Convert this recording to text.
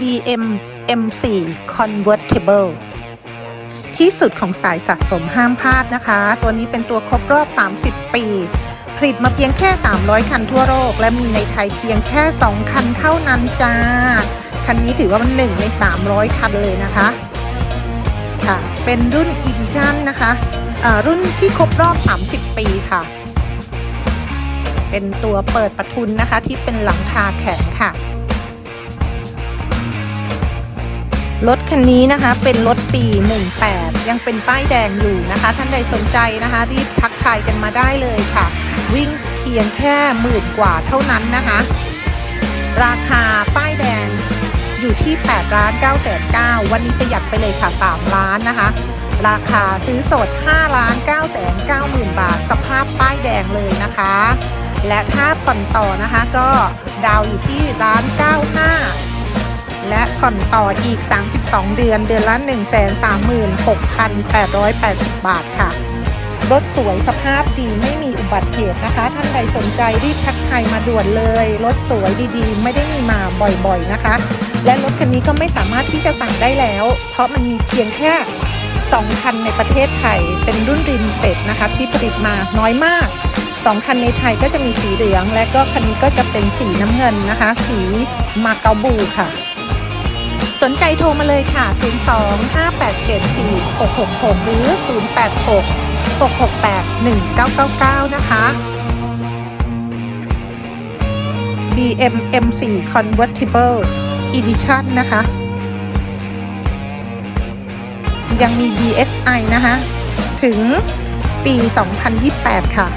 BM M4 Convertible ที่สุดของสายสะสมห้ามพลาดนะคะ ตัวนี้เป็นตัวครบรอบ 30 ปี ผลิตมาเพียงแค่ 300 คันทั่วโลก และมีในไทยเพียงแค่ 2 คันเท่านั้นจ้า คันนี้ถือว่ามันหนึ่งใน 300 คันเลยนะคะ ค่ะ เป็นรุ่น Edition นะคะอ่ารุ่นที่ครบรอบ 30 ปีค่ะ เป็นตัวเปิดประทุนนะคะที่เป็นหลังคาแข็งค่ะ รถคันนี้นะคะเป็นรถปี 18 ยังเป็นป้ายแดงอยู่นะคะ ท่านใดสนใจนะคะรีบทักทายกันมาได้เลยค่ะ วิ่งเพียงแค่หมื่นกว่าเท่านั้นนะคะ ราคาป้ายแดงอยู่ที่8ล้าน9แสน9วันนี้ประหยัดไปเลยค่ะ 3 ล้านนะคะ ราคาซื้อสด5ล้าน9แสน9หมื่นบาท สภาพป้ายแดงเลยนะคะ และถ้าผ่อนต่อนะคะก็ดาวอยู่ที่ล้าน95 และผ่อนต่ออีก 32 เดือน เดือนละ 136,880 บาทค่ะ รถสวยสภาพดีไม่มีอุบัติเหตุนะคะ ท่านใดสนใจรีบทักทายมาด่วนเลย รถสวยดีๆ ไม่ได้มีมาบ่อยๆนะคะ และรถคันนี้ก็ไม่สามารถที่จะสั่งได้แล้ว เพราะมันมีเพียงแค่2คันในประเทศไทย เป็นรุ่นริมเต็ดนะคะ ที่ผลิตมาน้อยมาก 2 คันในไทยก็จะมีสีเหลือง และก็คันนี้ก็จะเป็นสีน้ำเงินนะคะ สีมาเกาบูค่ะ สนใจโทรมาเลยค่ะ 02 587 4666 หรือ 086 668 1999 นะคะ BM M4 Convertible Edition นะคะ ยังมี DSI นะคะ ถึงปี 2028 ค่ะ